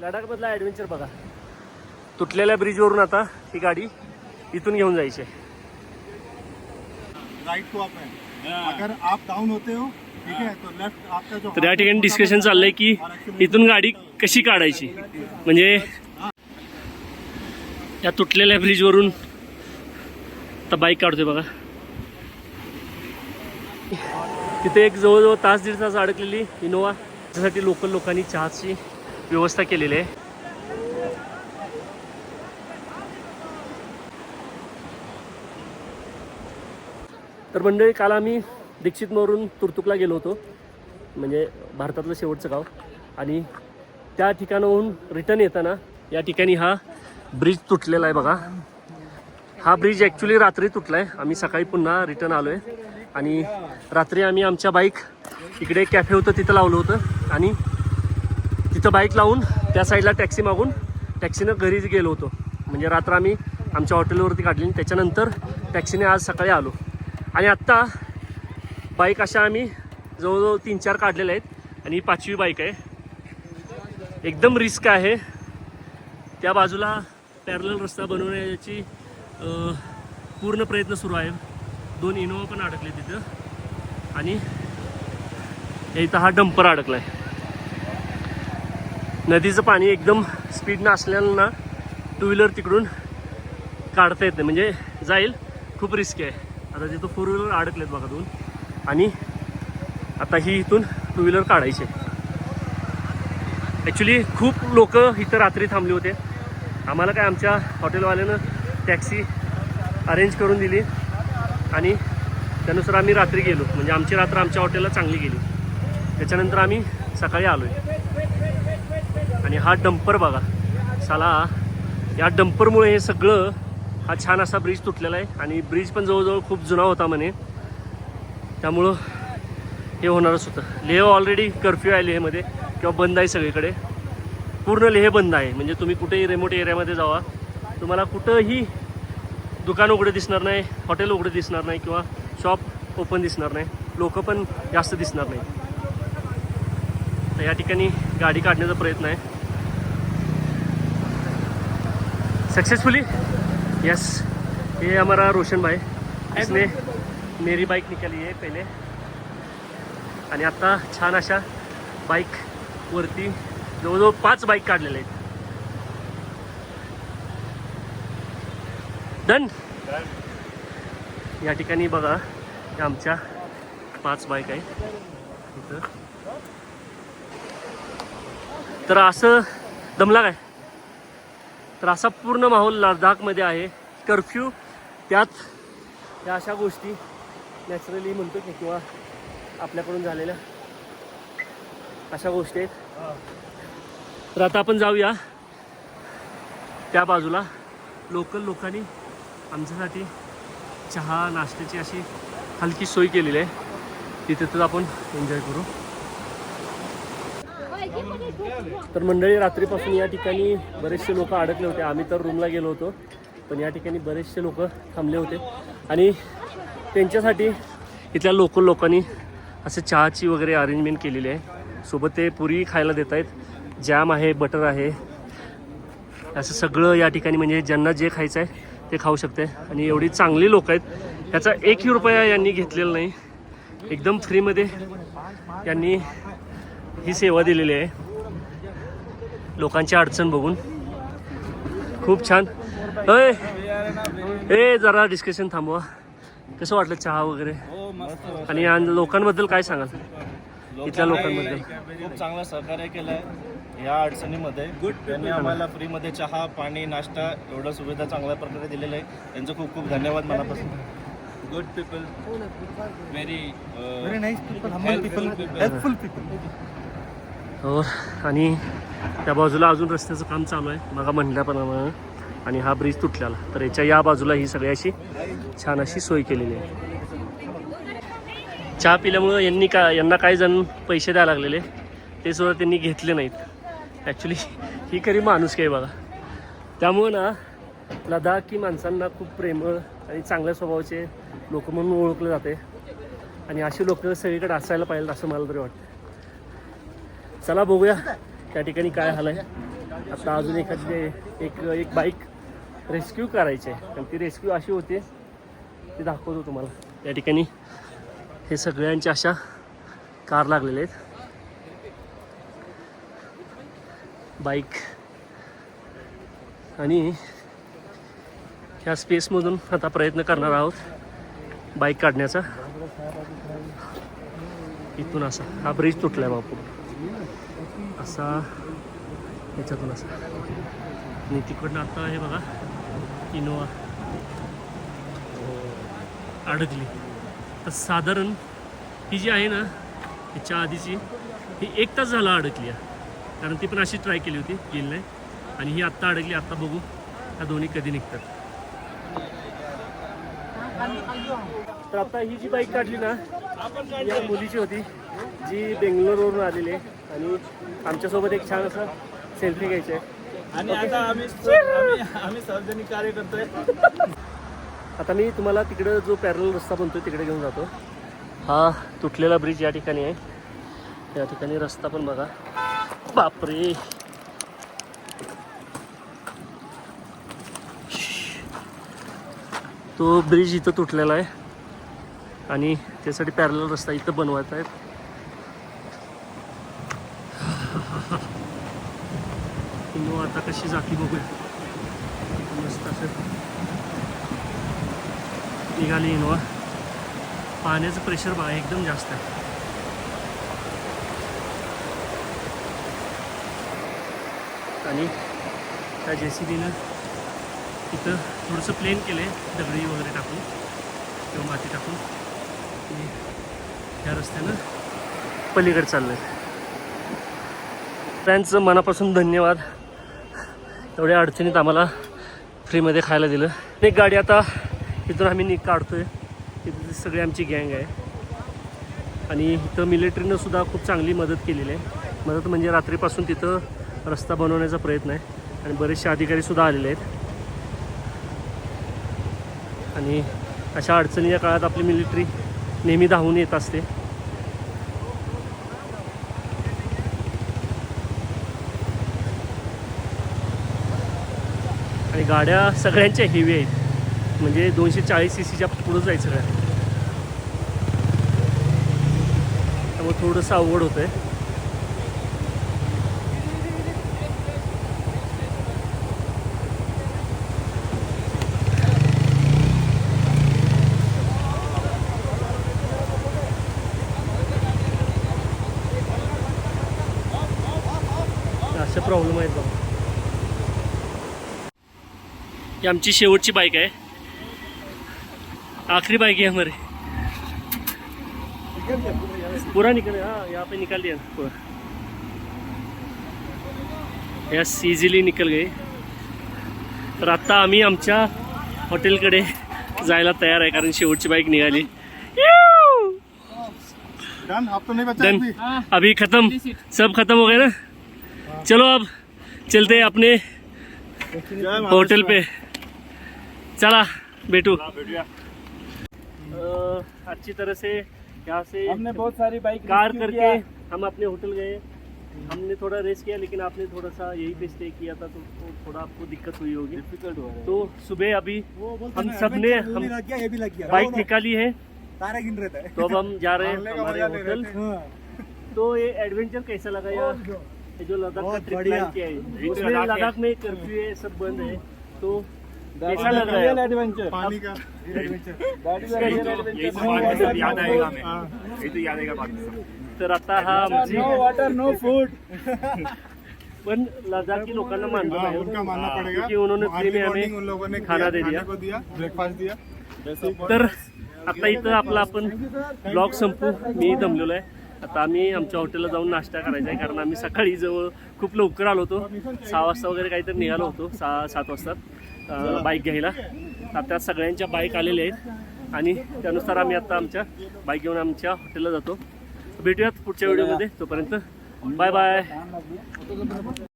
लडाखमधला adventure बघा. तुटलेल्या ब्रिजवरून आता ही गाडी इथून घेऊन जायची. को है अगर आप डाउन होते हो ठीक है तो लेफ्ट आपका जो तर या ठिकाणी डिस्कशन चाललंय की इथून गाडी कशी काढायची? म्हणजे या तुटलेल्या ब्रिजवरून आता बाईक काढतोय बघा. तिथे एक जवळजवळ तास दीड तास अडकलेली इनोवा त्यासाठी लोकल लोकांनी चहाची व्यवस्था केलेली आहे. तर मंडळी काल आम्ही दीक्षितमवरून तुर्तुकला गेलो होतो. म्हणजे भारतातलं शेवटचं गाव. आणि त्या ठिकाणाहून रिटर्न येताना या ठिकाणी हा ब्रिज तुटलेला आहे बघा. हा ब्रिज ॲक्च्युली रात्री तुटला आहे आम्ही सकाळी पुन्हा रिटर्न आलो आहे आणि रात्री आम्ही आमच्या बाईक इकडे कॅफे होतं तिथं लावलं होतं. आणि तिथं बाईक लावून त्या साईडला टॅक्सी मागून टॅक्सीनं घरीच गेलो होतो. म्हणजे रात्र आम्ही आमच्या हॉटेलवरती काढली. आणि त्याच्यानंतर टॅक्सीने आज सकाळी आलो. आणि आत्ता बाईक अशा आम्ही जवळजवळ तीन चार काढलेल्या आहेत. आणि ही पाचवी बाईक आहे. एकदम रिस्क आहे. त्या बाजूला पॅरल रस्ता बनवण्याची पूर्ण प्रयत्न सुरू आहे. दोन इनोवा पण अडकले तिथं. आणि इथं हा डंपर अडकला आहे नदीचं पाणी एकदम स्पीडनं असल्यानं ना टू व्हीलर तिकडून काढता येत नाही. म्हणजे जाईल खूप रिस्की आहे. आता तिथं फोर व्हीलर अडकलेत बघा दोन. आणि आता ही इथून टू व्हीलर काढायची ॲक्च्युली खूप लोक इथं रात्री थांबले होते. आम्हाला काय आमच्या हॉटेलवाल्यानं टॅक्सी अरेंज करून दिली. आणि त्यानुसार आम्ही रात्री गेलो. म्हणजे आमची रात्र आमच्या हॉटेलला चांगली गेली. त्याच्यानंतर आम्ही सकाळी आलो आहे आणि हा डंपर बघा. साला या डंपरमुळे हे सगळं हा छान असा ब्रिज तुटलेला आहे आणि ब्रिज पण जवळजवळ खूप जुना होता म्हणे. त्यामुळं हे होणारच होतं. लेह ऑलरेडी कर्फ्यू आहे लेहमध्ये किंवा बंद आहे सगळीकडे. पूर्ण लेह बंद आहे. म्हणजे तुम्ही कुठेही रिमोट एरियामध्ये जावा. तुम्हाला कुठंही दुकान उघडे दिसणार नाही हॉटेल उघडे दिसणार नाही किंवा शॉप ओपन दिसणार नाही. लोक पण जास्त दिसणार नाही. तर या ठिकाणी गाडी काढण्याचा प्रयत्न आहे. सक्सेसफुली यस ये हमारा रोशन भाई इसने मेरी बाइक निकाली है पहिले। आणि आता छान अशा बाईक वरती जवळजवळ पाच बाईक काढलेल्या आहेत. डन या ठिकाणी बघा आमच्या पाच बाईक आहे इथं. तर असं दमला काय? तर असा पूर्ण माहोल लडाखमध्ये आहे. कर्फ्यू त्यात या अशा गोष्टी नॅचरली म्हणतो की किंवा आपल्याकडून झालेल्या अशा गोष्टी आहेत. तर आता आपण जाऊया त्या बाजूला. लोकल लोकांनी आमच्यासाठी चहा नाश्त्याची अशी हलकी सोय केलेली आहे. तिथे तर आपण एन्जॉय करू. तर मंडळी रात्रीपासून या ठिकाणी बरेचसे लोक अडकले होते. आम्ही तर रूमला गेलो होतो पण या ठिकाणी बरेचसे लोक थांबले होते. आणि त्यांच्यासाठी इथल्या लोकल लोकांनी असं चहाची वगैरे अरेंजमेंट केलेली आहे. सोबत ते पुरी खायला देत आहेत. जॅम आहे बटर आहे. असं सगळं या ठिकाणी म्हणजे ज्यांना जे खायचं आहे ते खाऊ शकते. आणि एवढी चांगली लोक आहेत. ह्याचा एकही रुपया यांनी घेतलेला नाही. एकदम फ्रीमध्ये यांनी ही सेवा दिलेली आहे. लोकांची अडचण बघून. खूप छान. अय ए जरा डिस्कशन थांबवा. कसं वाटलं चहा वगैरे? आणि या लोकांबद्दल काय सांगाल? इथल्या लोकांबद्दल. खूप चांगलं सहकार्य केलंय. या अडचणीमध्ये गुड त्यांनी आम्हाला फ्रीमध्ये चहा पाणी नाश्ता एवढं सुविधा चांगल्या प्रकारे दिलेलं आहे. त्यांचं खूप खूप धन्यवाद मनापासून. Good people very very nice people humble people helpful people हो आणि त्या बाजूला अजून रस्त्याचं काम चालू आहे. बघा म्हणल्याप्रमाणे आणि हा ब्रिज तुटलेला. तर याच्या या बाजूला ही सगळी अशी छान अशी सोय केलेली आहे. चहा पिल्यामुळं यांनी का यांना काही जण पैसे द्यायला लागलेले. ते सुद्धा त्यांनी घेतले नाहीत. ॲक्च्युली ही खरी माणूस काही बघा. त्यामुळं ना लडाखी माणसांना खूप प्रेमळ आणि चांगल्या स्वभावाचे लोक म्हणून ओळखले जाते. आणि अशी लोक सगळीकडे असायला पाहिजे असं मला तरी वाटतं. चला बघूया त्या ठिकाणी काय हाल आहे आता अजून एखादी एक एक बाईक रेस्क्यू करायची आहे. आणि ती रेस्क्यू अशी होते ती दाखवतो तुम्हाला. त्या ठिकाणी हे सगळ्यांच्या अशा कार लागलेले आहेत. बाईक आणि ह्या स्पेसमधून आता प्रयत्न करणार आहोत बाईक काढण्याचा. इथून असा हा ब्रिज तुटला आहे बापू. असा ह्याच्यातून असा. आणि तिकडनं आत्ता हे बघा इनोवा. अडकली. तर साधारण ही जी आहे ना हिच्या आधीची ही एक तास झाला अडकली आहे. कारण ती पण अशी ट्राय केली होती गेली नाही. आणि ही आत्ता अडकली आत्ता बघू. ह्या दोन्ही कधी निघतात. तर आता ही जी बाईक काढली ना या मुलीची होती जी बेंगलोरवरून आलेली आहे. आणि आमच्यासोबत एक छान असा सेल्फी घ्यायचा. आहे आणि आता आम्ही आम्ही आम्ही सार्वजनिक कार्य करतोय आता मी तुम्हाला तिकडं जो पॅरल रस्ता बनतोय तिकडे घेऊन जातो. हा तुटलेला ब्रिज या ठिकाणी आहे. या ठिकाणी रस्ता पण बघा. बापरे. तो ब्रिज इथं तुटलेला आहे. आणि त्यासाठी पॅरल रस्ता इथं बनवायचा आहे. इनोवा आता कशी जाती बघूया. मस्त असं. निघाली इनोवा पाण्याचं प्रेशर बघा एकदम जास्त आहे. आणि त्या जे सी बीनं तिथं थोडंसं प्लेन केलं आहे दगडी वगैरे टाकून. किंवा माती टाकून. आणि ह्या रस्त्यानं पलीकडे चाललं आहे त्यांचं मनापासून धन्यवाद. एवढ्या अडचणीत आम्हाला फ्रीमध्ये खायला दिलं. एक गाडी आता इथून आम्ही नि काढतोय. इथं सगळी आमची गँग आहे. आणि इथं मिलिटरीनं सुद्धा खूप चांगली मदत केलेली आहे. मदत म्हणजे रात्रीपासून तिथं रस्ता बनवण्याचा प्रयत्न आहे. आणि बरेचसे अधिकारीसुद्धा आलेले आहेत. आणि अशा अडचणीच्या काळात आपली मिलिटरी नेहमी धावून येत असते. गाड्या सगळ्यांच्या हेवी आहेत. म्हणजे दोनशे चाळीस सी सीच्या पुढं जायचं सगळ्या. त्यामुळे थोडंसं अवघड होतं आहे असे प्रॉब्लेम आहेत बघा. ही आमची शेवटची बाईक आहे. आखरी बाइक है हमारी. पूरा निकल हाँ यहाँ पे निकाल दिया पूरा. यस इझिली निकल गई. तर आत्ता आम्ही आमच्या हॉटेलकडे जायला तयार आहे कारण शेवटची बाईक निघाली. डन आप तो नहीं बचा डन अभी? अभी खत्म. सब खत्म हो गया ना? चलो अब चलते हैं अपने होटल पे। चला बेटू। अच्छी तरह से यहाँ से हमने बहुत सारी बाइक कार करके हम अपने होटल गए। हमने थोड़ा रेस्ट किया लेकिन आपने थोड़ा सा यही पे स्टे किया था तो, तो थोड़ा आपको दिक्कत हुई होगी। डिफ़िकल्ट हो रहा है तो सुबह अभी हम सबने हम ये भी लग गया। बाइक निकाली है। तारा गिन रहता है तो अब हम जा रहे हैं हमारे होटल। हाँ। तो ये एडवेंचर कैसा लगा यार? ये जो लद्दाख का ट्रिप किया है। उसमें लद्दाख में कर्फ्यू है सब बंद है। तो कैसा लग रहा है. एडवेंचर पानी का? एडवेंचर याद आएगा हमें तर आता हा नो वाटर नो फूड पण लद्दाखी लोकांना मानलं हाँ, पाहिजे उनका मानना पड़ेगा. क्योंकि उन्होंने फ्री अर्ली में मॉर्निंग हमें उन लोगों ने खाना दे दिया. खाने को दिया. ब्रेकफास्ट दिया तर आता इथं आपला आपण ब्लॉग संपू. मी दमलेलो आहे. आता आम्ही आमच्या हॉटेलला जाऊन नाश्ता करायचा आहे कारण आम्ही सकाळी जवळ खूप लवकर आलो होतो. सहा वाजता वगैरे काहीतरी निघालो होतो सहा सात वाजता. बाईक घ्यायला. आता सगळ्यांच्या बाईक आलेल्या आहेत. आणि त्यानुसार आम्ही आता आमच्या बाईक घेऊन आमच्या हॉटेलला जातो. भेटूयात पुढच्या व्हिडिओमध्ये तोपर्यंत. Bye bye